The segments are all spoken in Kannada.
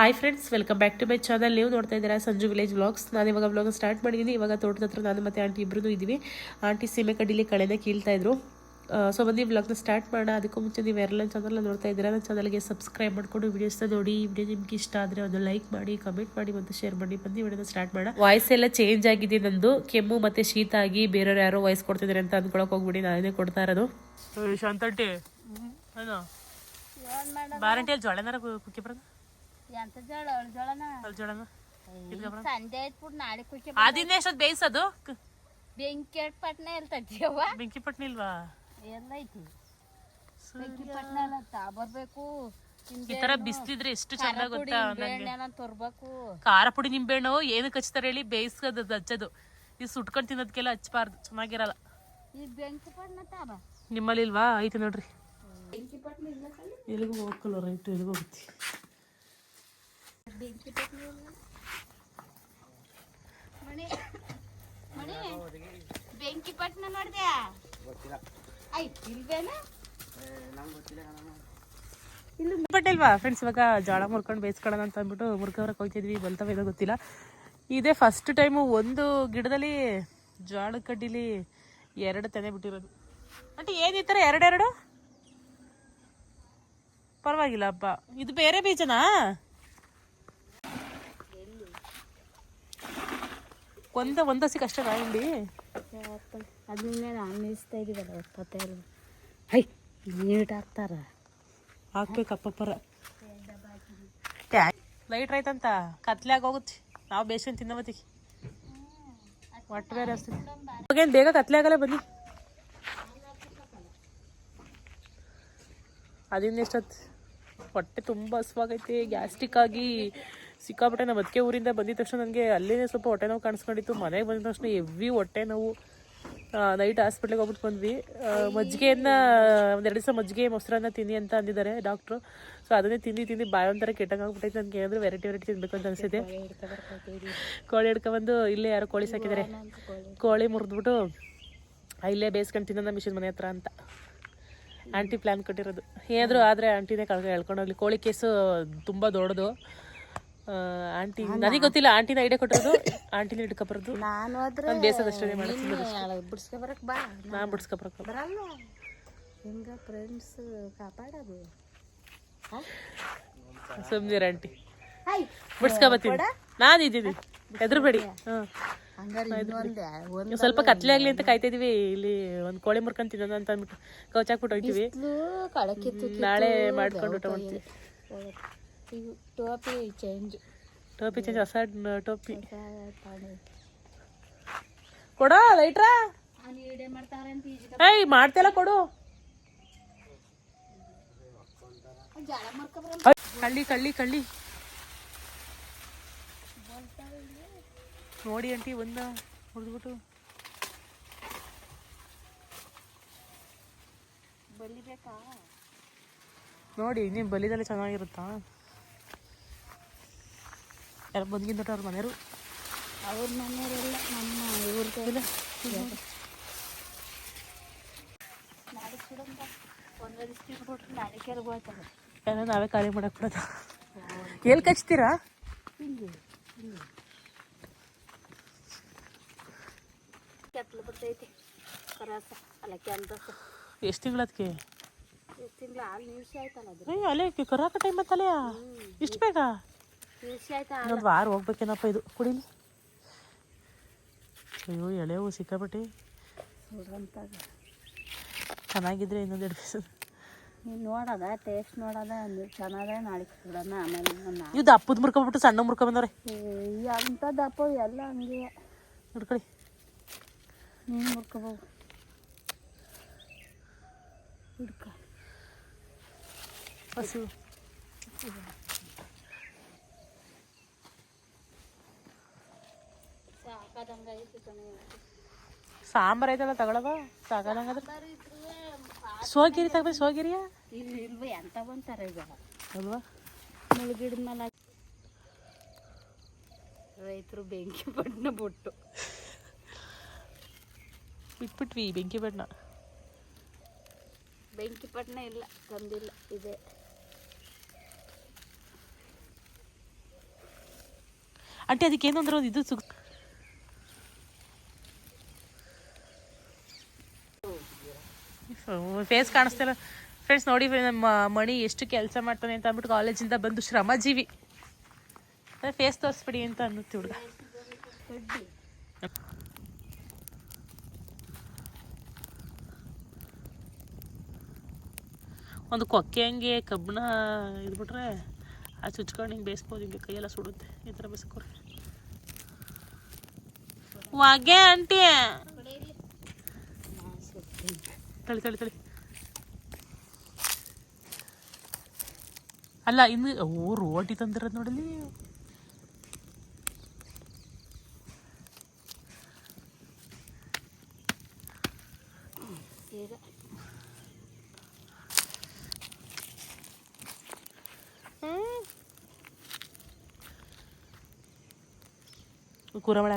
Hi friends welcome back to my channel ನೀವು ನೋಡ್ತಾ ಇದ್ದೀರಾ ಸಂಜು ವಿಲೇಜ್ ವ್ಲಾಗ್ಸ್ ನಾನು ಇವಾಗ ವ್ಲಾಗ್ ಸ್ಟಾರ್ಟ್ ಮಾಡಿದ್ದೀನಿ ಇವಾಗ ತೋಟದ ಹತ್ರ ನಾನು ಮತ್ತು ಆಂಟಿ ಇಬ್ಬರೂ ಇದ್ದೀವಿ. ಆಂಟಿ ಸೀಮೆ ಕಡ್ಡಿಲಿ ಕಳೆನ ಕೀಳ್ತಾ ಇದ್ರು. ಸೊ ಬನ್ನಿ ವ್ಲಾಗ್ನ ಸ್ಟಾರ್ಟ್ ಮಾಡೋಣ. ಅದಕ್ಕೂ ಮುಂಚೆ ನೀವು ಯಾರೆಲ್ಲ ಚಾನಲ್ ನೋಡ್ತಾ ಇದ್ದೀರಾ ನನ್ನ ಚಾನಲ್ಗೆ ಸಬ್ಸ್ಕ್ರೈಬ್ ಮಾಡಿಕೊಂಡು ವೀಡಿಯೋಸ್ನ ನೋಡಿ ಈ ವಿಡಿಯೋ ನಿಮ್ಗೆ ಇಷ್ಟ ಆದರೆ ಒಂದು ಲೈಕ್ ಮಾಡಿ ಕಮೆಂಟ್ ಮಾಡಿ ಮತ್ತು ಶೇರ್ ಮಾಡಿ. ಬಂದು ವಿಡಿಯೋನ ಸ್ಟಾರ್ಟ್ ಮಾಡೋಣ. ವಾಯ್ಸ್ ಎಲ್ಲ ಚೇಂಜ್ ಆಗಿದೆ ನಂದು. ಕೆಮ್ಮು ಮತ್ತು ಶೀತ ಆಗಿ ಬೇರೆಯವ್ರು ಯಾರೋ ವಾಯ್ಸ್ ಕೊಡ್ತಿದ್ದಾರೆ ಅಂತ ಅಂದ್ಕೊಳಕ್ಕೆ ಹೋಗ್ಬಿಡಿ. ನಾನೇ ಕೊಡ್ತಾ ಇರೋದು. ಶಾಂತಂಟಿ. ಬಾರಂಟಿಯಲ್ಲಿ ಜೋಳನಾರ ಕುಕ್ಕಿ ಬರೋದು? ಎಂತ ಜೋಳ ಜೋಳನ? ಜೋಳನ? ಸಂಜೆ ಆಯ್ತು ನಾಳೆ ಕುಕ್ಕೆ ಅದಿನ್ನ ಎಷ್ಟೊತ್ತು ಬೇಯಿಸೋದು ಬೆಂಕಿ ಪಟ್ನ ಇರ್ತೈತಿಯವ್ವ. ಬೆಂಕಿ ಪಟ್ನ ಇಲ್ವಾ? ಎಲ್ಲ ಐತಿ. ಬೆಂಕಿ ಪಟ್ನ ಎಲ್ಲ ತಾ ಬರ್ಬೇಕು. ಈ ತರ ಬಿಸ್ತಿದ್ರೆ ಎಷ್ಟು ಚಂದ ಗೊತ್ತಾ ತರ್ಬೇಕು. ಖಾರ ಪುಡಿ ನಿಂಬೆಹಣ್ಣು ಏನಕ್ಕೆ ಹಚ್ತಾರೆ ಹೇಳಿ ಬೇಯಿಸ್ಕೋದು ಹಚ್ಚೋದು. ಇದು ಸುಟ್ಕೊಂಡು ತಿನ್ನೋದಕ್ಕೆಲ್ಲ ಹಚ್ಚಬಾರ್ದು ಚೆನ್ನಾಗಿರಲ್ಲ. ನಿಮ್ಮಲ್ಲಿ ಇಲ್ವಾ? ಐತೆ ನೋಡ್ರಿ. ಎಲ್ಲಿಗೂ ಹೋಗಲ್ಲ ರೈಟ್ ಎಲ್ಲಿಗೂ ಹೋಗ್ತಿ? ಬೆಂಕಿ ಪಟ್ನ ಇಲ್ಲ ಮಣಿ ಮಣಿ ಬೆಂಕಿ ಪಟ್ನ ನೋಡ್ದ್ಯಾ ಆಯ್ತು ಇಲ್ವೇನ ಬಟ್ ಇಲ್ವಾ? ಫ್ರೆಂಡ್ಸ್ ಇವಾಗ ಜೋಳ ಮುರ್ಕೊಂಡು ಬೇಯಿಸ್ಕೊಳ್ಳೋಣ ಅಂತ ಅಂದ್ಬಿಟ್ಟು ಮುರ್ಕವ್ರಕ್ಕೆ ಹೋಗ್ತಿದ್ವಿ. ಬಲ್ತವ ಏನೋ ಗೊತ್ತಿಲ್ಲ. ಇದೇ ಫಸ್ಟ್ ಟೈಮು ಒಂದು ಗಿಡದಲ್ಲಿ ಜೋಳದ ಕಡ್ಡಿಲಿ ಎರಡು ತೆನೆ ಬಿಟ್ಟಿರೋದು. ಅಂಟಿ ಏನ್ ಈ ಥರ ಎರಡೆರಡು? ಪರವಾಗಿಲ್ಲ ಅಪ್ಪ ಇದು ಬೇರೆ ಬೀಜನಾ? ಒಂದ ಒಂದಸಿಗೆ ಅಷ್ಟೇ ಇಲ್ಲಿ ಅದನ್ನೇ ನಾನು ನಿಲ್ಲಿಸ್ತಾ ಇದೀವಲ್ಲ ಎಪ್ಪತ್ತೈದು ಹೈ ನೀಟ್ ಹಾಕ್ತಾರ ಹಾಕ್ಬೇಕು ಅಪ್ಪಪ್ಪರ. ಲೈಟ್ ರೈತಂತ ಕತ್ಲಾಗ ಹೋಗುತ್ತೆ ನಾವು ಬೇಸ್ಕೊಂಡು ತಿನ್ನಬತ್ತಿ ಒಟ್ಟು ಬೇರೆ ಅಷ್ಟೇ ಬೇಗ ಕತ್ಲೆ ಆಗಲ್ಲ ಬನ್ನಿ. ಅದಿನ್ನ ಎಷ್ಟೊತ್ತು ಹೊಟ್ಟೆ ತುಂಬ ಹಸುವಾಗೈತೆ ಗ್ಯಾಸ್ಟ್ರಿಕ್ ಆಗಿ. ಸಿಕ್ಕಾಪಟ್ಟೆ ನಮ್ಮ ಅದಕ್ಕೆ ಊರಿಂದ ಬಂದಿದ ತಕ್ಷಣ ನನಗೆ ಅಲ್ಲೇ ಸ್ವಲ್ಪ ಹೊಟ್ಟೆ ನೋವು ಕಾಣಿಸ್ಕೊಂಡಿತ್ತು. ಮನೆಗೆ ಬಂದಿದ ತಕ್ಷಣ ಎವ್ವಿ ಹೊಟ್ಟೆ ನೋವು. ನೈಟ್ ಹಾಸ್ಪಿಟ್ಲಿಗೆ ಹೋಗ್ಬಿಟ್ಟು ಬಂದ್ವಿ. ಮಜ್ಜಿಗೆಯನ್ನ ಒಂದೆರಡು ದಿವಸ ಮಜ್ಜಿಗೆ ಮೊಸರನ್ನ ತಿನ್ನಿ ಅಂತ ಅಂದಿದ್ದಾರೆ ಡಾಕ್ಟ್ರು ಸೊ ಅದನ್ನೇ ತಿಂದು ತಿಂದು ಬಾಯಿ ಒಂಥರ ಕೆಟ್ಟಂಗಾಗ್ಬಿಟ್ಟೈತೆ ನನಗೆ ಏನಾದರೂ ವೆರೈಟಿ ವೆರೈಟಿ ತಿನ್ಬೇಕು ಅಂತ ಅನಿಸಿದೆ. ಕೋಳಿ ಹಿಡ್ಕೊಬಂದು ಇಲ್ಲೇ ಯಾರೋ ಕೋಳಿ ಸಾಕಿದ್ದಾರೆ. ಕೋಳಿ. ಮುರಿದ್ಬಿಟ್ಟು ಇಲ್ಲೇ ಬೇಯಿಸ್ಕೊಂಡು ತಿನ್ನೋಣ ಮಿಷಿನ್ ಮನೆ ಹತ್ರ ಅಂತ. ಆಂಟಿ ಪ್ಲ್ಯಾನ್ ಕೊಟ್ಟಿರೋದು. ಏನಾದರೂ ಆದರೆ ಆಂಟಿನೇ ಕಳ್ಕೊಂಡು ಹೇಳ್ಕೊಂಡೋಗ್ಲಿ ಕೋಳಿ ಕೇಸು ತುಂಬ ದೊಡ್ಡದು. ಆಂಟಿ ನನಗೆ ಗೊತ್ತಿಲ್ಲ ಆಂಟಿನ ಐಡಿಯಾ ಕೊಟ್ಟಿರೋದು ಆಂಟಿನ ಹಿಡ್ಕೊಬರೋದು ನಾನು ಆದ್ರೆ ನಾನು ಬೇಸದಷ್ಟೇ ಮಾಡ್ತೀನಿ ಬಿಡಿಸ್ಕೊ ಬರಕ್ ಬಾ. ನಾನು ಬಿಡ್ಸ್ಕೊಬರಕ್ಕೆ ಬರಲ್ಲ. ಹಿಂಗ ಫ್ರೆಂಡ್ಸ್ ಕಾಪಾಡೋದು? ಸುಮ್ಮನಿರ ಆಂಟಿ. ಬಿಡ್ಸ್ಕೊಬತ್ತೀನಿ ನಾನು ಇದ್ದೀನಿ. ಹೆದರ್ಬೇಡಿ ಹಾಂ. ಸ್ವಲ್ಪ ಕತ್ಲೆ ಆಗ್ಲಿ ಅಂತ ಕಾಯ್ತಾ ಇದೀವಿ ಇಲ್ಲಿ ಒಂದು ಕೋಳಿ ಮುರ್ಕೊಂಡ್ ತಿನ್ನೋಣ ಅಂತ ಅಂದ್ಬಿಟ್ಟು ಕೌಚಾಕ್ಬಿಟ್ಟು ಹೋಗ್ತೀವಿ. ನಾಳೆ ಮಾಡ್ಕೊಂಡು ಊಟ ಮಾಡ್ತೀವಿ. ಟೋಪಿ ಚೇಂಜ್ ಟೋಪಿ ಚೇಂಜ್ ಹೊಸ ಟೋಪಿ. ಕೊಡ ಲೈಟ್ರಾ? ಏಯ್ ಮಾಡ್ತಿಲ್ಲ ಕೊಡು. ಕಳ್ಳಿ ಕಳ್ಳಿ ಕಳ್ಳಿ. ನೋಡಿ ಅಂತಿ ಒಂದ ಹೊಡೆದ್ಬಿಟ್ಟು ಬಲಿಬೇಕಾ ನೋಡಿ ನೀನು ಬಲಿದಲ್ಲೇ ಚೆನ್ನಾಗಿರುತ್ತಾ? ಯಾರು ಬಂದ್ಗಿಂದ ಅವ್ರ ಮನೆಯವರು? ಅವ್ರ ಮನೆಯವರೆಲ್ಲ ನಮ್ಮ ಇವ್ರದ್ದು ಇಲ್ಲ ನಾಳೆ ಸುಡಂಬ ಒಂದು ದಿವಸ ಬಿಟ್ರೆ ನಾಳೆ ಕೆರೆಗೆ ಹೋಗ್ತಾರೆ. ಏನೋ ನಾವೇ ಖಾಲಿ ಮಾಡಕ್ ಬಿಡೋದು. ಎಲ್ಲಿ ಕಚ್ತೀರಾ? ಕೆತ್ತಲು ಬರ್ತೈತಿ ಕರಾಸ ಅಲ್ಲ ಕೆಂದಸ. ಎಷ್ಟು ತಿಂಗಳದಕ್ಕೆ ಎಷ್ಟು ತಿಂಗಳು ಆರು ನಿಮಿಷ ಆಯ್ತಲ್ಲ ಅಲ್ಲೇ ಕರಾಕ ಟೈಮ್ ಇಷ್ಟು ಬೇಗ? ಇನ್ನೊಂದು ವಾರ ಹೋಗ್ಬೇಕೇನಪ್ಪ ಇದು. ಕುಡಿಲಿ. ಅಯ್ಯೋ ಎಳೆ ಹೂ ಸಿಕ್ಕಾಬಿಟ್ಟು ಸುಡ್ರಂತಾಗ ಚೆನ್ನಾಗಿದ್ರೆ ಇನ್ನೊಂದು ಎರಡು ಪೀಸ್ ನೀನು ನೋಡೋದ ಟೇಸ್ಟ್ ನೋಡೋದ ಅಂದ್ರೆ ಚೆನ್ನಾದ ನಾಳೆ ಸುಡೋಣ ಆಮೇಲೆ ಇವು ಇದು ದಪ್ಪದ ಮುರ್ಕೊಂಬಿಟ್ಟು ಸಣ್ಣ ಮುರ್ಕೊಂಬಂದವ್ರೆ. ಅಂತ ದಪ್ಪ ಎಲ್ಲ ಹಂಗೆ. ನೋಡ್ಕೊಳ್ಳಿ. ನೀನು ಮುರ್ಕೋಬೋದು. ಹುಡ್ಕ. ಹಸು. ಸಾಕಾದಂಗೆ ಐತಿ ಸಾಂಬಾರು ಐತಲ್ಲ ತಗೊಳವ ಸಾಕಾದಂಗಾದ್ರೆ? ಸೋಗಿರಿ ತಗೋ ಸೋಗಿರಿಯಾ ಇಲ್ಲಿ ಇಲ್ವ ಎಂತ ಬಂತಾರ ಈಗ? ಅಲ್ವಾ? ಮೇಲೆ ರೈತರು ಬೆಂಕಿ ಬಣ್ಣ ಬಿಟ್ಟು. ಬಿಟ್ಬಿಟ್ವಿ ಬೆಂಕಿ ಬಣ್ಣ. ಬೆಂಕಿ ಪಟ್ಟಣ ಇಲ್ಲ ತಂದಿಲ್ಲ ಇದೆ. ಆಂಟಿ ಅದಕ್ಕೆ ಏನು ಅಂದ್ರೆ ಒಂದು ಇದು ಸುಗ್ ಫೇಸ್ ಕಾಣಿಸ್ತಿಲ್ಲ. ಫ್ರೆಂಡ್ಸ್ ನೋಡಿ, ನಮ್ಮ ಮಣಿ ಎಷ್ಟು ಕೆಲಸ ಮಾಡ್ತಾನೆ ಅಂತ ಅಂದ್ಬಿಟ್ಟು ಕಾಲೇಜಿಂದ ಬಂದು ಶ್ರಮಜೀವಿ. ಫೇಸ್ ತೋರಿಸ್ಬಿಡಿ ಅಂತ ಅನ್ನುತ್ತೆ ಹುಡುಗ. ಒಂದು ಕೊಕ್ಕೆ ಹಂಗೆ, ಕಬ್ಬಿಣ ಇದ್ಬಿಟ್ರೆ ಆ ಚುಚ್ಕೊಂಡು ಹಿಂಗೆ ಬೇಯಿಸ್ಬೋದು, ಹಿಂಗೆ ಕೈಯೆಲ್ಲ ಸುಡುತ್ತೆ. ಈ ಥರ ಬೇಯಿಸ್ಕೊರಿ ವಾಗೆ, ಆಂಟಿ. ತಳಿ ತಳಿ ತಳಿ. ಅಲ್ಲ ಇನ್ನು ಓ ರೋಟಿ ತಂದಿರೋದು ನೋಡಲಿ ಈಗ ಕೂರಬಳೆ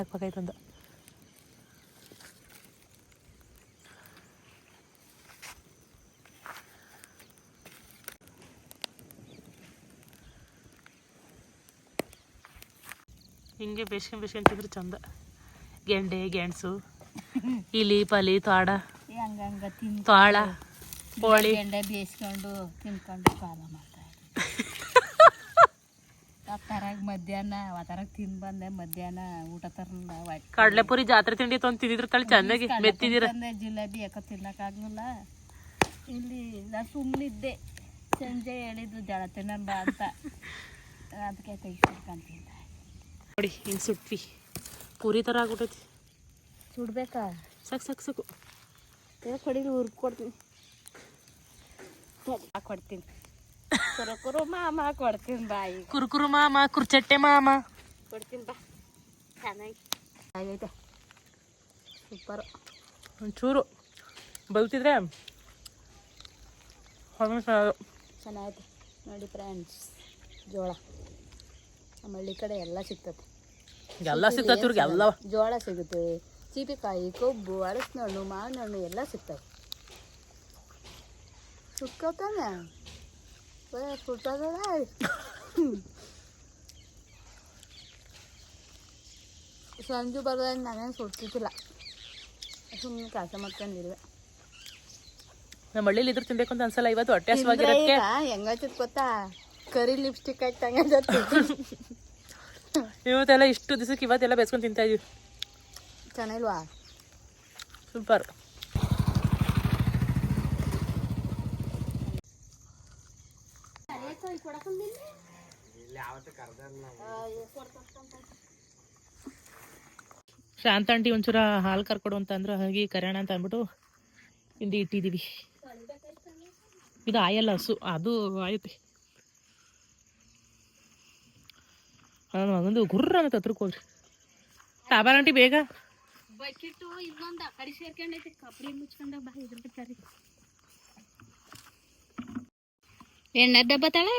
ಹಿಂಗೆ ಬೇಸ್ಕೊಂಡ್ ಬೇಸ್ಕೊಂಡ್ ತಿಂದ್ರೆ ಚಂದ. ಗೆಂಡೆ ಗೆಣಸು ಇಲಿ ಪಲಿ ತಿಂದು ತೋಳ ಕೋಳಿ. ಗೆಂಡೆ ಬೇಯಿಸ್ಕೊಂಡು ತಿನ್ಕೊಂಡು ಕಾಲ ಮಾಡ್ತಾ ತರಾಗ ಮಧ್ಯಾಹ್ನ ಅವತರಾಗ ತಿಂದು ಬಂದೆ. ಮಧ್ಯಾಹ್ನ ಊಟ ತರಲಿಲ್ಲ ಕಡ್ಲೆಪುರಿ ಜಾತ್ರೆ ತಿಂಡಿ ತಂದು ತಿಂದಿದ್ರು ತಳಿ ಚೆನ್ನಾಗಿ ಮೆತ್ತಿದಿರ. ತಂದೆ ಜಿಲೇಬಿ ಯಾಕೋ ತಿನ್ನಕ್ಕಾಗಲಿಲ್ಲ ಇಲ್ಲಿ ನಾ ಸುಮ್ಮನಿದ್ದೆ ಸಂಜೆ ಹೇಳಿದ್ರು ಜಳ ತಿನ್ನೋಣ ಬಾ ಅಂತ. ಅದಕ್ಕೆ ತೆಗಿಸ್ಕೊಂತಿದ್ದೆ ನೋಡಿ ಹಿಂಗೆ ಸುಟ್ವಿ. ಪೂರಿ ಥರ ಆಗ್ಬಿಟ್ಟೈತಿ ಸುಡ್ಬೇಕಾ? ಸಾಕು ಸಾಕು ಸಾಕು. ಕಡಿಗೆ ಹುರ್ಕ್ ಕೊಡ್ತೀನಿ. ಕೊಡ್ತೀನಿ ಕುರು ಕುರು ಮಾಮ ಕೊಡ್ತೀನಿ ಬಾಯಿ ಕುರುಕುರು ಮಾಮ ಕುರ್ಚಟ್ಟೆ ಮಾಮ ಕೊಡ್ತೀನಿ ಬಾ. ಚೆನ್ನಾಗಿ. ಆಗೈತೆ ಸೂಪರು. ಒಂಚೂರು ಬಲ್ತಿದ್ರೆ. ಚೆನ್ನಾಗೈತೆ. ನೋಡಿ ಫ್ರೆಂಡ್ಸ್ ಜೋಳ. ನಮ್ಮ ಹಳ್ಳಿ ಕಡೆ ಎಲ್ಲ ಸಿಗ್ತದೆ. ಎಲ್ಲ ಸಿಗ್ತೈತಿ ಇವ್ರಿಗೆ ಎಲ್ಲ ಜೋಳ ಸಿಗುತ್ತೆ ಚೀಪಿಕಾಯಿ ಕೊಬ್ಬು ಹಣ್ಣು ಮಾವಿನ ಹಣ್ಣು ಎಲ್ಲ ಸಿಗ್ತವೆ. ಸುಟ್ಕೋತಾನೆ ಸುಟ್ಟದ ಸಂಜು ಬರ್ದಾಗ ನಾನೇನು ಸುಡ್ತಿದ್ದಿಲ್ಲ. ಸುಮ್ಮನೆ ಕೆಲಸ ಮಾಡ್ಕೊಂಡಿಲ್ಲ ನಮ್ಮ ಹಳ್ಳಿಲಿ ಇದ್ರ ತಿನ್ಬೇಕು ಅಂತ ಅನ್ಸಲ್ಲ ಇವತ್ತು ಹೊಟ್ಟೆ ಹಸುವಾಗಿರೋದಕ್ಕೆ ಹೆಂಗಾಯ್ತದ ಗೊತ್ತಾ? ಕರಿ ಲಿಪ್ಸ್ಟಿಕ್ ಹಾಕ್ತಂಗ ಇವತ್ತೆಲ್ಲ ಇಷ್ಟು ದಿವಸಕ್ಕೆ ಇವತ್ತೆಲ್ಲ ಬೇಸ್ಕೊಂಡು ತಿಂತಾ ಇದೀವಿ. ಚೆನ್ನಾಗಿಲ್ವಾ? ಸೂಪರ್. ಶಾಂತ ಆಂಟಿ ಒಂಚೂರ ಹಾಲು ಕರ್ಕೊಡು ಅಂತ ಅಂದ್ರು ಹಾಗೆ ಕರೆಯೋಣ ಅಂತ ಅಂದ್ಬಿಟ್ಟು ಹಿಂದೆ ಇಟ್ಟಿದ್ದೀವಿ. ಇದು ಆಯಲ್ಲ ಹಸು ಅದು ಆಯುತ್ತೆ. ನನ್ನ ಮಗಂದು ಗುರ್ರ ಅನ್ನತ್ತೆ ಹತ್ರಕ್ಕೆ ಹೋಗ್ರಿ ಸಾಬಾರ್ ಆಂಟಿ ಬೇಗ ಬಕೆಟು ಇನ್ನೊಂದು ಆ ಕಡೆ ಸೇರ್ಕೊಂಡೈತೆ ಕಪ್ಪಡಿ ಮುಚ್ಕೊಂಡ ಬಾ ಇದ್ರ ಬಿಟ್ಟಾರಿ ಎಣ್ಣೆ ಡಬ್ಬ ತಾಳೆ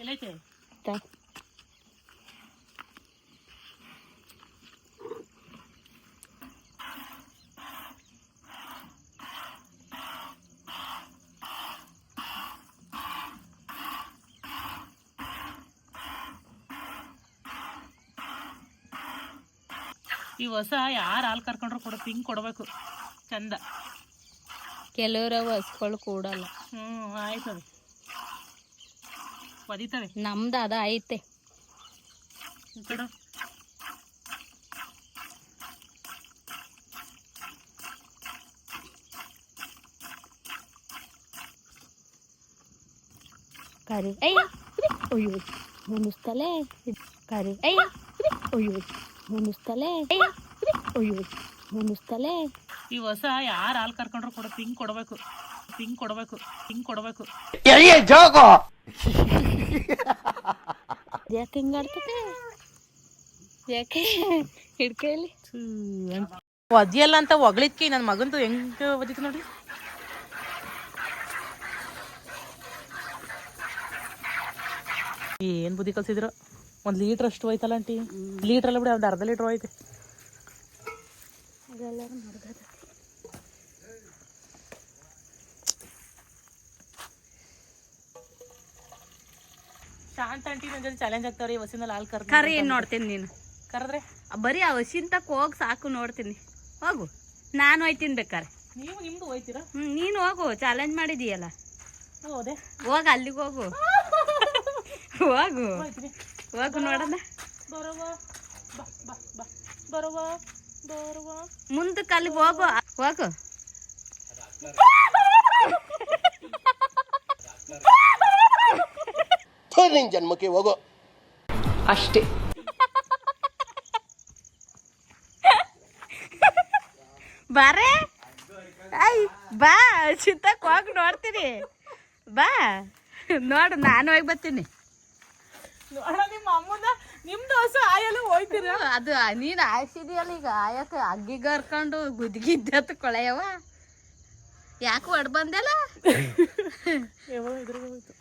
ಎಲ್ಲೈತೆ ಈ ಹೊಸ ಯಾರು ಹಾಲು ಕರ್ಕೊಂಡ್ರು ಕೊಡ ಹಿಂಗೆ ಕೊಡಬೇಕು. ಚಂದ. ಕೆಲವರ ಹಸ್ಗಳು ಕೂಡಲ್ಲ. ಹ್ಞೂ ಆಯ್ತದೆ ಒದಿತವೆ. ನಮ್ದು ಅದ ಐತೆ. ಕರಿ. ಅಯ್ಯ ಅಯ್ಯೋ ಮುನಿಸ್ತಲೇ ಕರಿ. ಅಯ್ಯ ಅಯ್ಯೋ ಮುನಿಸ್ತಲೇ ಅಯ್ಯ ಮುನಿಸ್ತಲೇ ಈ ಹೊಸ ಯಾರು ಹಾಲು ಕರ್ಕೊಂಡ್ರು ಕೊಡ ಪಿಂಗ್ ಕೊಡಬೇಕು. ಪಿಂಗ್ ಕೊಡಬೇಕು ಪಿಂಗ್ ಕೊಡಬೇಕು. ಯಾಕೆ ಹಿಂಗಾಡ್ತದೆ ಯಾಕೆ? ಹಿಡ್ಕೈಲಿ ಒದಿಯಲ್ಲ ಅಂತ ಒಗಳಿದ್ಕೆ ನನ್ನ ಮಗಂದು ಹೆಂಗ್ ಒದಿತ್ತು ನೋಡಿ ಏನ್ ಬುದ್ಧಿ ಕಲ್ಸಿದ್ರು? ಒಂದು ಲೀಟ್ರ್ ಅಷ್ಟು ಹೋಯ್ತಲ್ಲ ಆಂಟಿ? ಲೀಟ್ರ್ ಅಲ್ಲ ಬಿಡಿ ಒಂದು ಅರ್ಧ ಲೀಟ್ರ್ ಹೋಯ್ತು. ಶಾಂತ ಆಂಟಿ ನನ್ನ ಜೊತೆ ಚಾಲೆಂಜ್ ಆಗ್ತಾವ್ರಿ ವಸಿನಲ್ಲಿ ಹಾಲು ಕರ್ ಕರಿ ನೋಡ್ತೀನಿ. ನೀನು? ಕರೆದ್ರೆ? ಬರೀ ಆ ವಸಿನ ತಕ್ಕ ಹೋಗಿ ಸಾಕು ನೋಡ್ತೀನಿ. ಹೋಗು. ನಾನು ಹೋಯ್ತೀನಿ ಬೇಕಾರೆ. ನೀವು ನಿಮ್ದು ಹೋಯ್ತೀರಾ? ಹ್ಮ್ ನೀನು ಹೋಗು. ಚಾಲೆಂಜ್ ಮಾಡಿದೀಯಲ್ಲ. ಹೋದೆ. ಹೋಗ ಅಲ್ಲಿಗೆ ಹೋಗು. ಹೋಗು. ಹೋಗು ನೋಡೋಣ ಮುಂದಕ್ಕೆ ಹೋಗು. ಹೋಗು. ನಿನ್ ಜನ್ಮಕ್ಕೆ ಹೋಗೋ. ಅಷ್ಟೇ. ಬಾರೆ ಐ ಬಾ. ಚಿತ್ತಕ್ಕೆ ಹೋಗಿ ನೋಡ್ತೀನಿ. ಬಾ. ನೋಡು ನಾನು ಹೋಗಿ ಬರ್ತೀನಿ. ನೋಡ ನಿಮ್ಮ ಅಮ್ಮನ ನಿಮ್ದು ಹಸು ಆಯಲ್ಲ ಹೋಯ್ತೀರಾ? ಅದು ನೀನು ಆಯ್ಸಿದೀಯಲ್ಲ ಈಗ ಆಯಕ್ಕೆ ಅಗ್ಗಿಗೆ ಹರ್ಕೊಂಡು ಗುದ್ಗಿದ್ದತ್ ಕೊಳೆಯವ ಯಾಕೆ ಹೊಡ್ ಬಂದಲ್ಲ? ಯಾವ ಇದ್ರಿಗೆ ಹೋಯ್ತು.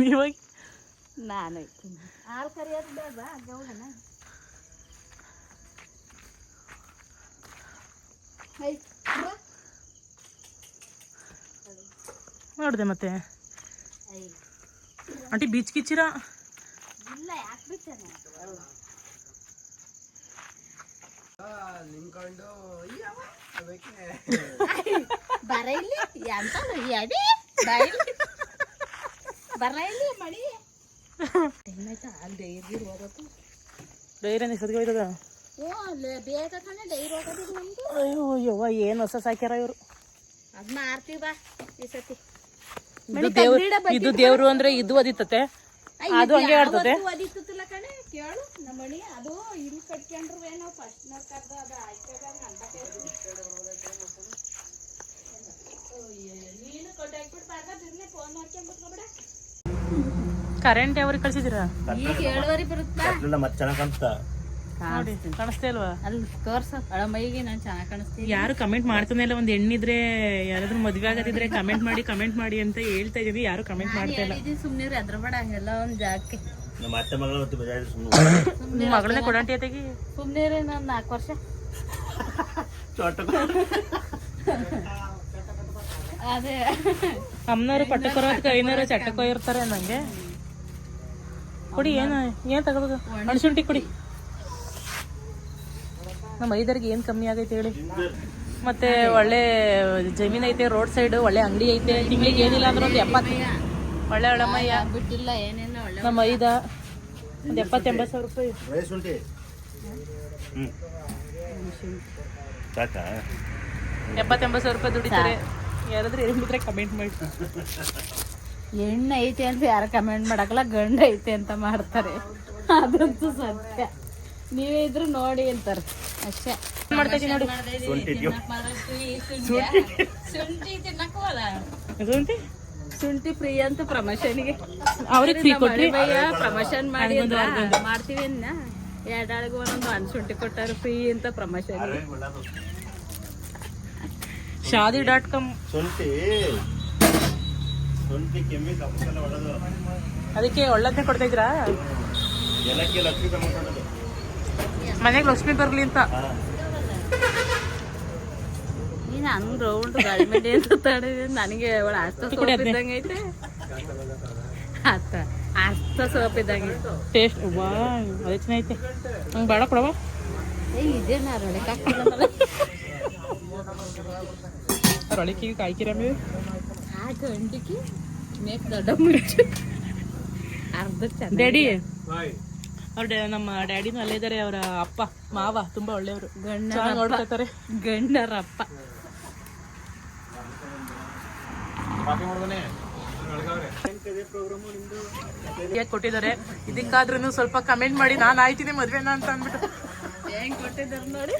ನೀವಾಗಿ ನಾನು ಹಾಲು ಕರಿಯೋದು ಬೇಡ ಗೌಡನ ನೋಡಿದೆ ಮತ್ತೆ. ಆಂಟಿ ಬೀಚ್ ಕಿಚ್ಚಿರಾ ಡೈರಿ ನಿಸರ್ಗೆ ಹೋಯ್ತದ? ಅಯ್ಯೋ ಯವ್ವ ಏನು ಹೊಸ ಸಾಕ್ಯಾರ ಇವರು? ಅದ್ ಮಾರ್ತೀವಿ ಬಾ ಈ ಸತಿ. ಇದು ದೇವ್ರ ಇದು ದೇವ್ರು ಅಂದ್ರೆ ಇದು ಅದಿತ್ತತೆ ಅದು ಹಂಗೆ ಆಡ್ತದೆ ಓದಿತ್ತಿಲ್ಲ ಕಣೆ? ಕೇಳು ನಮ್ಮಣಿ ಅದು ಇಲ್ಲಿ ಕಟ್ಕೊಂಡ್ರು ಏನೋ ಫಸ್ಟ್ ಕರ್ದ ಅದು ಆಯ್ತಾಗ ನೀನು ಕೊಟ್ಟಾಕ್ಬಿಟ್ಟು ಬಾಗ ಬಿರ್ನೆ ಫೋನ್ ಮಾಡ್ಕೊಂಡ್ಬಿಟ್ಕೊಬಿಡ ಕರೆಂಟ್ ಯಾವ್ರಿಗೆ ಕಳ್ಸಿದಿರ ಈಗ ಏಳುವರೆ ಬರುತ್ತಾ? ಮತ್ತೆ ಚೆನ್ನಾಗಿ ಕಾಣಿಸ್ತಾ. ನೋಡಿ ಕಾಣಿಸ್ತಾ ಇಲ್ವಾ? ಅಲ್ಲಿ ಕೋರ್ಸ ಅಳ ಮೈಗೆ ನಾನು ಚೆನ್ನಾಗಿ ಕಾಣಿಸ್ತೀನಿ ಯಾರು ಕಮೆಂಟ್ ಮಾಡ್ತಾನೆ ಇಲ್ಲ ಒಂದ್ ಹೆಣ್ಣಿದ್ರೆ ಯಾರಾದ್ರೂ ಮದ್ವೆ ಆಗದಿದ್ರೆ ಕಮೆಂಟ್ ಮಾಡಿ ಕಮೆಂಟ್ ಮಾಡಿ ಅಂತ ಹೇಳ್ತಾ ಇದೀವಿ ಯಾರು ಕಮೆಂಟ್ ಮಾಡ್ತಾ ಇಲ್ಲ. ಸುಮ್ನೆ ರೀ ಅದ್ರ ಬೇಡ ಎಲ್ಲ ಒಂದ್ ಜಾಗಕ್ಕೆ. ನಮ್ಮ ಅತ್ತೆ ಮಗಳ ಹೊತ್ತು ಬಜಾರ್ ಸುಮ್ಮನೆ ಮಗಳನ್ನ ಕೊಡಂಟಿ ಅತೆಗಿ ಸುಮ್ಮನೆ ನಾನು ನಾಲ್ಕು ವರ್ಷ. ಅದೇ. ಅಮ್ಮನವ್ರು ಪಟ್ಟಕೊರ ಕೈನವ್ರ ಚಟ್ಟಕ್ಕೋ ಇರ್ತಾರೆ ನಂಗೆ ಕೊಡಿ ಏನ ಏನ್ ತಗೋಬೇಕು? ಅಣಶುಂಠಿ ಕೊಡಿ. ನಮ್ಮ ಐದರಿಗೆ ಏನು ಕಮ್ಮಿ ಆಗೈತೆ ಹೇಳಿ? ಮತ್ತೆ ಒಳ್ಳೆ ಜಮೀನ್ ಐತೆ ರೋಡ್ ಸೈಡ್ ಒಳ್ಳೆ ಅಂಗಡಿ ಐತೆ. ತಿಂಗಳಿಗೆ ಏನಿಲ್ಲ ಅಂದ್ರೆ ಒಂದು ಎಪ್ಪತ್ತು ಒಳ್ಳೆ ಒಳಮಯ್ಯ ಬಿಟ್ಟಿಲ್ಲ ಏನೇನೋ ಒಳ್ಳೆ ನಮ್ಮ ಐದ ಒಂದು ಎಪ್ಪತ್ತೆಂಬತ್ತು ಸಾವಿರ ರೂಪಾಯಿ. ಎಪ್ಪತ್ತೆಂಬತ್ತು ಸಾವಿರ ರೂಪಾಯಿ ದುಡಿತಾರೆ. ಯಾರಾದ್ರೂ ಹೇಳಿದ್ರೆ ಕಮೆಂಟ್ ಮಾಡಿ. ಹೆಣ್ಣು ಐತೆ ಅಂತ ಯಾರು ಕಮೆಂಟ್ ಮಾಡಕ್ಕಲ್ಲ ಗಂಡ ಐತೆ ಅಂತ ಮಾಡ್ತಾರೆ. ಅದಂತೂ ಸತ್ಯ. ನೀವೇ ಇದ್ರು ನೋಡಿ ಅಂತಾರೆ. ಅಷ್ಟೇ. ಏನ್ ಮಾಡ್ತಾ ಇದೀನಿ ನೋಡಿ? ಶುಂಠಿ ಶುಂಠಿ. ಫ್ರೀ ಅಂತ ಪ್ರಮೋಷನ್ಗೆ. ಅವ್ರಿಗೆ ಫ್ರೀ ಕೊಟ್ರಿ. ಪ್ರಮೋಷನ್ ಮಾಡಿ ಅಂದ್ರ? ಮಾಡ್ತೀವಿ ಅನ್ನ ಎರಡಾಳಿಗೆ ಒಂದೊಂದು ಒಂದು ಶುಂಠಿ ಕೊಟ್ಟಾರು ಫ್ರೀ ಅಂತ ಪ್ರಮೋಷನ್ ಶಾದಿ ಡಾಟ್ ಕಾಮ್ ಶುಂಠಿ. ಅದಕ್ಕೆ ಒಳ್ಳದನ್ನೇ ಕೊಡ್ತಾ ಇದ್ರಾ ಲಕ್ಷ್ಮೀ ಪ್ರಮೋಷನ್ ತಗೊಂಡು ಮನೆಗೆ ಲಕ್ಷ್ಮಿ ಬರ್ಲಿ ಅಂತ. ಹಾಂ. ನೀನು ಹಂಗ್ ರೌಂಡ್ ಗಾಳಿ ಮಂಡಿ ಅಂತ ತಡೆದ್ರೆ ನನಗೆ ಅವಳ ಅಸ್ತ ಸೋಪ್ ಇದ್ದಂಗೆ ಐತೆ. ಅತ್ತ ಅಸ್ತ ಸೋಪ್ ಇದ್ದಂಗೆ ಟೇಸ್ಟ್ ವಾ ಅದೇ ಚೆನ್ನಾಗೈತೆ ಹಂಗೆ ಬೇಡ ಕೊಡವ ಏ ಇದೇನ ರೊಳಕ್ ಹಾಕ್ತಿಲ್ಲ ರೊಳಿಕಿಗೆ ಕಾಯ್ಕಿರಮ್ಮಿ ಆ ಗಂಡಿಗೆ ಮೇಕ್ ದೊಡ್ಡ ಮುಚ್ಚು. ಅರ್ಧ ಚಂದ ಡ್ಯಾಡಿ. ಅವ್ರ ನಮ್ಮ ಡ್ಯಾಡಿನೂ ಅಲ್ಲೇ ಇದ್ದಾರೆ ಅವರ ಅಪ್ಪ ಮಾವ ತುಂಬಾ ಒಳ್ಳೆಯವರು. ಗಂಡ ಚೆನ್ನಾಗಿ ನೋಡ್ಕೊತಾರೆ ಗಂಡರ ಅಪ್ಪ ಕೊಟ್ಟಿದ್ದಾರೆ? ಇದಕ್ಕಾದ್ರೂ ಸ್ವಲ್ಪ ಕಮೆಂಟ್ ಮಾಡಿ ನಾನು ಆಯ್ತೀನಿ ಮದ್ವೆನ ಅಂತ ಅಂದ್ಬಿಟ್ಟು. ಹೆಂಗ್ ಕೊಟ್ಟಿದ್ದಾರೆ ನೋಡಿ.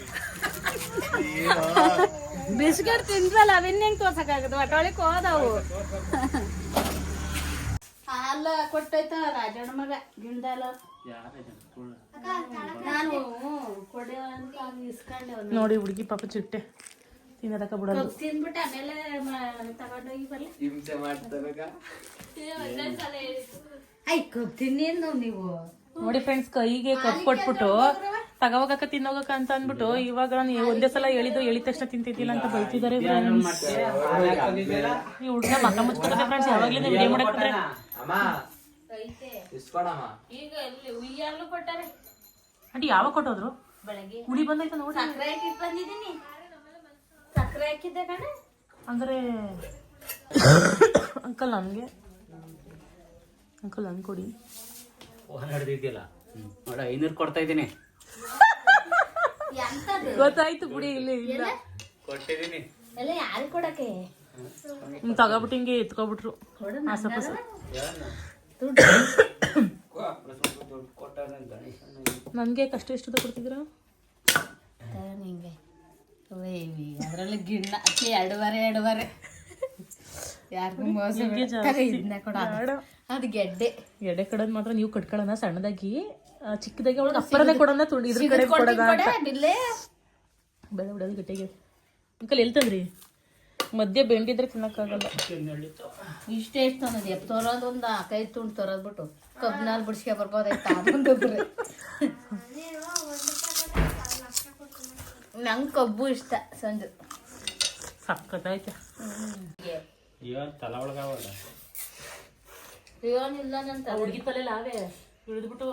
ಬಿಸ್ಕೆಟ್ ತಿಂದ್ರಲ್ಲ ಅವಿನ್ ಹೆಂಗ್ ತೋರ್ಸಕ್ಕಾಗದು? ಅಟೋಳಿಕ್ ಹೋದವು. ಹಾಲ ಕೊಟ್ಟೈತ ರಾಜಣ್ಣ ಮಗ ಗಿಂಡಾಲ? ನೋಡಿ ಹುಡುಗಿ ಪಾಪ ಚಿಟ್ಟೆ. ತಿನ್ನದಕ್ಕ ಬಿಡೋದು. ತಿಂದ್ಬಿಟ್ಟು ಆಮೇಲೆ ತಗೊಂಡೋಗಿ ಬರ್ಲಿ. ಐ ಕಬ್ಬ್ ತಿನ್ನೇನು ನೀವು. ನೋಡಿ ಫ್ರೆಂಡ್ಸ್ ಕೈಗೆ ಕಪ್ ಕೊಟ್ಬಿಟ್ಟು ತಗೋಗಕ್ಕ ತಿನ್ನೋಗಕ್ಕ ಅಂತ ಅಂದ್ಬಿಟ್ಟು ಇವಾಗ ನಾನು ಒಂದೇ ಸಲ ಹೇಳಿದ್ದು ಹೇಳಿದ ತಕ್ಷಣ ತಿಂತಿದ್ದಿಲ್ಲ ಅಂತ ಬೈತಿದ್ದಾರೆ ಫ್ರೆಂಡ್ಸ್ ಈ ಹುಡುಗ ಮಕ್ಕ ಮುಚ್ಕೊತಾರೆ ಫ್ರೆಂಡ್ಸ್ ಯಾವಾಗ್ಲಿಂದ ವಿಡಿಯೋ ಮಾಡಕ್ ಇಸ್ಕೊಡಮ್ಮ ಈಗ ಉಯ್ಯಾಲು ಕೊಟ್ಟಾರೆ. ಆಂಟಿ ಯಾವಾಗ ಕೊಟ್ಟೋದ್ರು? ಬೆಳಗ್ಗೆ. ಹುಳಿ ಬಂದೈತೆ ನೋಡಿ. ಸಕ್ಕರೆ ಹಾಕಿದ್ ಬಂದಿದ್ದೀನಿ. ಸಕ್ಕರೆ ಹಾಕಿದ್ದೆ ಕಣೆ. ಅಂದ್ರೆ ಅಂಕಲ್ ನನಗೆ. ಅಂಕಲ್ ಅನ್ಕೊಡಿ ನಡೆದಿದ್ದಿಲ್ಲ ನೋಡ ಐನೂರು ಕೊಡ್ತಾ ಇದ್ದೀನಿ. ಗೊತ್ತಾಯ್ತು ಬಿಡಿ ಇಲ್ಲಿ ಇಲ್ಲ. ಕೊಟ್ಟಿದ್ದೀನಿ ಎಲ್ಲ ಯಾರು ಕೊಡಕ್ಕೆ? ಹಿಂಗ್ ತಗೋಬಿಟ್ಟು ಹಿಂಗೆ ಎತ್ಕೊಬಿಟ್ರು. ಕೊಡು ಆಸಪಾಸ ದುಡ್ಡು. ನನಗೆ ಕಷ್ಟ ಎಷ್ಟು ಕೊಡ್ತಿದ್ರು ಹಿಂಗೆ ಅದರಲ್ಲಿ ಗಿಣ್ಣ ಅಕ್ಕಿ ಎರಡುವರೆ ಎರಡುವರೆ. ಯಾರಿಗೂ ಮೋಸ. ಇದನ್ನ ಕೊಡು ಅದು. ಗೆಡ್ಡೆ. ಗೆಡ್ಡೆ ಎಡೆ ಕಡ ಮಾತ್ರ ನೀವು ಕಟ್ಕೊಳ್ಳೋಣ ಸಣ್ಣದಾಗಿ. ಚಿಕ್ಕದಾಗಿ ಅವಳು ಅಪ್ಪರದೇ ಕೊಡೋಣ ತುಂಡು ಇದ್ರ ಕಡೆ ಕೊಡೋಣ ಕೊಡೆ ಬಿಲ್ಲೆ ಬೆಳೆ ಬಿಡೋದು ಗಟ್ಟಿಗೆ ಅಂಕಲ್ ಎಲ್ತಂದ್ರಿ ಮಧ್ಯ ಬೆಂಡಿದ್ರೆ ತಿನ್ನಕ್ಕಾಗಲ್ಲ. ಇಷ್ಟೇ ಇಷ್ಟ ಅನ್ನೋದು ಎಪ್ಪ ತರೋದು ಒಂದು ಕೈ ತುಂಡು ತರೋದ್ಬಿಟ್ಟು ಕಬ್ಬಿನಾಲ್ ಬಿಡ್ಸ್ಕೆ ಬರ್ಬೋದಾಯ್ತು? ನಂಗೆ ಕಬ್ಬು ಇಷ್ಟ ಸಂಜು. ಸಕ್ಕತ್ತೈತೆ ಇವನ್ ತಲೆ ಒಳಗಾವಲ್ಲ ಏನಿಲ್ಲ ನನ್ನ ಹುಡುಗಿ ತಲೆಲ್ಲ ಅವೇ ಇಳಿದ್ಬಿಟ್ಟು?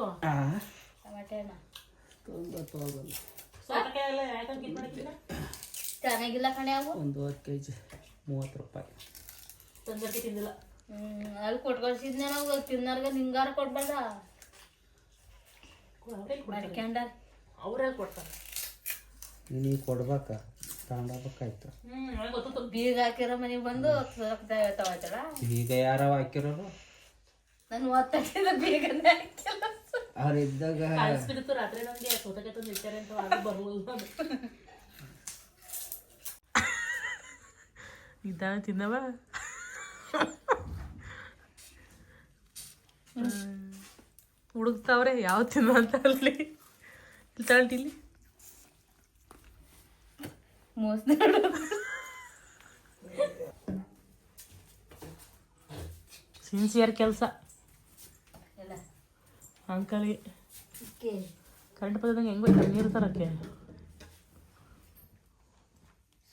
ಚೆನ್ನಾಗಿಲ್ಲ ಕಣೆ ಅವು? ಒಂದು ಹತ್ತು ಕೆ ಜಿ ಮೂವತ್ತು ರೂಪಾಯಿ. ತಂದಕ್ಕೆ ತಿಂದಿಲ್ಲ. ಅಲ್ಲಿ ಕೊಟ್ಕೊಳ್ಸಿದ್ನೆ ನಾವು ತಿನ್ನಾರ್ಗ ನಿಂಗಾರ ಕೊಡ್ಬೇಡ. ಮಾಡ್ಕೊಂಡ ಅವರೇ ಕೊಡ್ತಾರೆ. ನೀನು ಕೊಡ್ಬೇಕ ತಗೊಂಡೋಗ್ಬೇಕಾಯ್ತು. ಹ್ಮ್ ನನಗೆ ಗೊತ್ತು ಬೀಗ ಹಾಕಿರೋ ಮನೆಗೆ ಬಂದು ತಗೋತಾಳ ಬೀಗ ಯಾರ ಹಾಕಿರೋರು ನಾನು ಒತ್ತಾಕಿಲ್ಲ ಬೀಗನೇ ಹಾಕಿಲ್ಲ. ಅವ್ರು ಇದ್ದಾಗ ಕಾಣಿಸ್ಬಿಡ್ತು ರಾತ್ರಿ ನಮಗೆ ಸೋತಕ್ಕೆ ತಂದು ಇಟ್ಟಾರೆ ಅಂತ ಅದು ಬರ್ಬೋದು ಇದ್ದಾವೆ ತಿನ್ನವ. ಹುಡುಕ್ತಾವ್ರೆ ಯಾವ ತಿನ್ನ ಅಂತ ಅಲ್ಲಿ ಇಲ್ಲಿ. ಮೋಸ ಸಿನ್ಸಿಯರ್ ಕೆಲಸ. ಅಂಕಲ್ಗೆ ಇಕ್ಕೆ. ಕರೆಂಟ್ ಬರ್ತದಂಗೆ ಹೆಂಗ್ ಹೋಯ್ತಾರ? ನೀರು ತರಕ್ಕೆ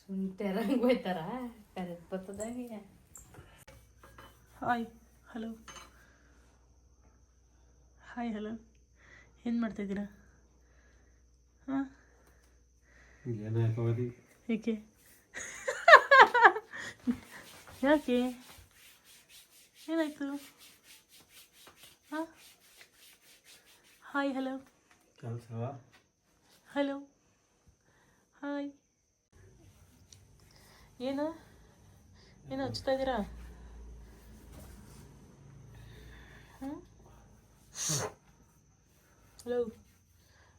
ಸುಂಟೆರಂಗ್ ಹೋಯ್ತಾರ? ಕರೆಂಟ್ ಪತ್ತದಂಗೆ ಹಾಯ್ ಹಲೋ ಹಾಯ್ ಹಲೋ. ಏನು ಮಾಡ್ತಾಯಿದ್ದೀರಾ ಹಾಂ? ಏಕೆ? ಯಾಕೆ? ಏನಾಯಿತು? ಹಾಂ? Hi hello. ಹಲೋ. ಹಾಯ್. ಏನು? ಏನು ಹಚ್ತಾ ಇದ್ದೀರಾ? ಹಲೋ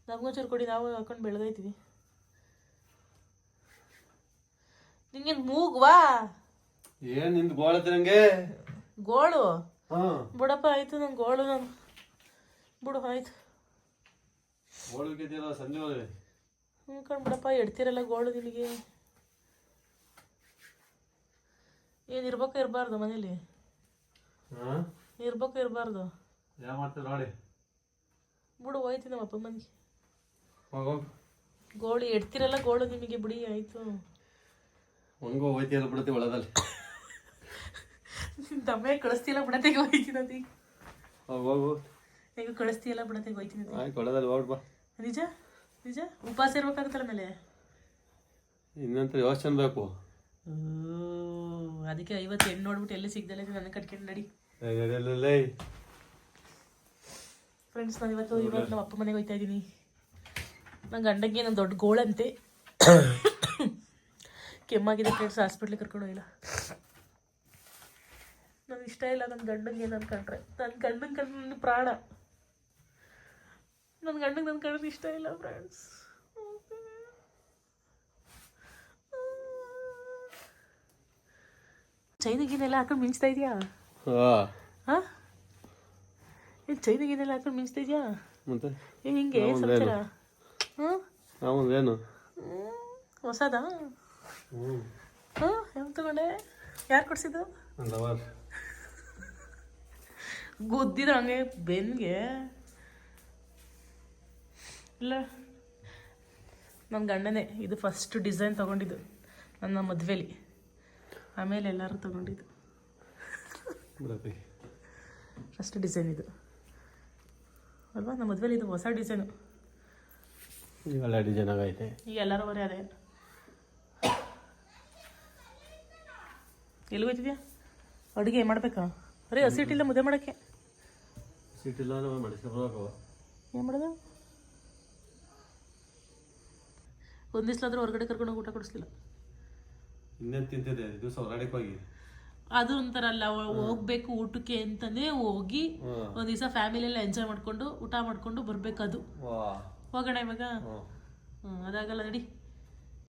ನಮ್ಗೊಂಚೂರು ಕೊಡಿ ನಾವು ಹಾಕೊಂಡು ಬೆಳೆದೈತೀವಿ ನಿಂಗೆ ಮೂಗ್ವಾ? ಏನ್ ನಿಂದು ಗೋಳತ್ತೆ ನಂಗೆ? ಗೋಳು? ಹಾ. ಬಿಡಪ್ಪ ಆಯ್ತು ನಂಗೆ ಗೋಳು ನಾನು ಬಿಡು ಆಯ್ತು. ಗೋಳು ಸಂಜೆ ಹೋದ್ರೆ ಹ್ಞೂ ಕಣ್ ಬಿಡಪ್ಪ ಎಡ್ತಿರಲ್ಲ ಗೋಳು ನಿನಗೆ. ಏನು ಇರ್ಬೇಕು ಇರಬಾರ್ದು ಮನೇಲಿ. ಹಾ? ಇರ್ಬೇಕು ಇರಬಾರ್ದು. ಯಾವ ಮಾಡ್ತೀರ ನೋಡಿ? ಬಿಡು ಹೋಯ್ತು ನಮ್ಮ ಅಪ್ಪ ಮನೆಗೆ. ಹೋಗ್ ಗೋಳಿ ಎಡ್ತಿರಲ್ಲ ಗೋಳು ನಿಮಗೆ ಬಿಡಿ ಆಯ್ತು. ಹಂಗೋ ಹೋಯ್ತಿಯಲ್ಲ ಬಿಡುತ್ತೆ ಒಳದಲ್ಲಿ ದಮ್ಮೆ ಕಳಿಸ್ತಿಲ್ಲ ಬಿಡತೆಗೆ ಹೋಯ್ತೀನಿ ಅದೀಗ. ಹೋಗ್ ಹೋಗು ಈಗ ಕಳಿಸ್ತಿಲ್ಲ ಬಿಡತೆಗೆ ಹೋಯ್ತೀನಿ ಅದು. ಆಯ್ತು ಒಳದಲ್ಲಿ ಹೋಗ್ಬಾ ನಿಜ? ನಿಜ? ಉಪವಾಸ ಇರ್ಬೇಕಾಗುತ್ತಲ್ಲ ಮೇಲೆ? ಇನ್ನಂತ ಯೋಚನೆ ಬೇಕು. ಅದಕ್ಕೆ ಐವತ್ತು ಹೆಣ್ಣು ನೋಡ್ಬಿಟ್ಟು ಎಲ್ಲಿ ಸಿಗ್ದಲ್ಲ ನನ್ನ ಕಟ್ಕೊಂಡು ನಡಿ. ಫ್ರೆಂಡ್ಸ್ ನಾನು ಇವತ್ತು ಇವಾಗ ನಮ್ಮ ಅಪ್ಪ ಮನೆಗೆ ಹೋಗ್ತಾ ಇದ್ದೀನಿ ನನ್ನ ಗಂಡಂಗೆ ನನ್ನ ದೊಡ್ಡ ಗೋಳಂತೆ. ಕೆಮ್ಮಾಗಿದೆ ಫ್ರೆಂಡ್ಸ್ ಹಾಸ್ಪಿಟ್ಲಿಗೆ ಕರ್ಕೊಂಡು ಹೋಗಿಲ್ಲ. ನನಗೆ ಇಷ್ಟ ಇಲ್ಲ ನನ್ನ ಗಂಡಂಗೆ ಏನು ಅನ್ಕೊಂಡ್ರೆ ನನ್ನ ಗಂಡನ ಕಂಡು ನನ್ನ ಪ್ರಾಣ. ನನ್ನ ಗಂಡಂಗೆ ನನ್ನ ಕಂಡ್ರೆ ಇಷ್ಟ ಇಲ್ಲ ಫ್ರೆಂಡ್ಸ್ ಚೈನಿಗಿನೆಲ್ಲ ಹಾಕೊಂಡು ಮಿಂಚ್ತಾ ಇದೆಯಾ? ಹಾ? ಏನು ಚೈನಿಗಿನೆಲ್ಲ ಹಾಕೊಂಡು ಮಿಂಚ್ತಾ ಇದೆಯಾ ಮತ್ತೆ ಹಿಂಗೆ ಹೌದೇನು? ಹ್ಞೂ ಏನು? ಹೊಸದಾ? ಹ್ಞೂ ಹೆಂಗೆ ತಗೊಂಡೆ? ಯಾರು ಕೊಡ್ಸಿದ್ದು? ಗುದ್ದಿದ ಹಂಗೆ ಬೆನ್ಗೆ. ಇಲ್ಲ. ನನ್ನ ಗಂಡನೇ ಇದು ಫಸ್ಟ್ ಡಿಸೈನ್ ತಗೊಂಡಿದ್ದು ನನ್ನ ಮದುವೆಲಿ. ಆಮೇಲೆ ಎಲ್ಲರೂ ತಗೊಂಡಿದ್ದು. ಫಸ್ಟ್ ಡಿಸೈನ್ ಇದು. ಅಲ್ವಾ? ನಮ್ಮ ಮದುವೆಲಿ ಇದು ಹೊಸ ಡಿಸೈನು ಇವೆಲ್ಲ ಡಿಸೈನ್ ಆಗೈತೆ. ಈಗ ಎಲ್ಲರೂ ಬರೀ ಅದೇ. ಎಲ್ಲಿ ಹೋಯ್ತಿದ್ಯಾ? ಅಡುಗೆ ಮಾಡಬೇಕಾ? ಅರೇ ಹಸಿಟ್ಟಿಲ್ಲ ಮುದ್ದೆ ಮಾಡೋಕ್ಕೆ. ಸಿಟ್ಟಿಲ್ಲ ಏನು ಮಾಡೋದು? ಒಂದು ದಿವ್ಸಲಾದ್ರೂ ಹೊರಗಡೆ ಕರ್ಕೊಂಡು ಊಟ ಕೊಡಿಸ್ಲಿಲ್ಲ. ಇನ್ನೇನು ತಿಂತಿದ್ದೆ ದಿವಸ ಹೊರಗಡೆ ಹೋಗಿ. ಅದು ಒಂಥರ ಅಲ್ಲ ಹೋ- ಹೋಗ್ಬೇಕು ಊಟಕ್ಕೆ ಅಂತಂದ್ರೆ ಹೋಗಿ ಒಂದ್ ದಿವಸ ಫ್ಯಾಮಿಲಿ ಎಲ್ಲ ಎಂಜಾಯ್ ಮಾಡ್ಕೊಂಡು ಊಟ ಮಾಡ್ಕೊಂಡು ಬರ್ಬೇಕದು ಅದು. ಹೋಗೋಣ ಇವಾಗ? ಹ್ಮ್ ಅದಾಗಲ್ಲ ನಡಿ.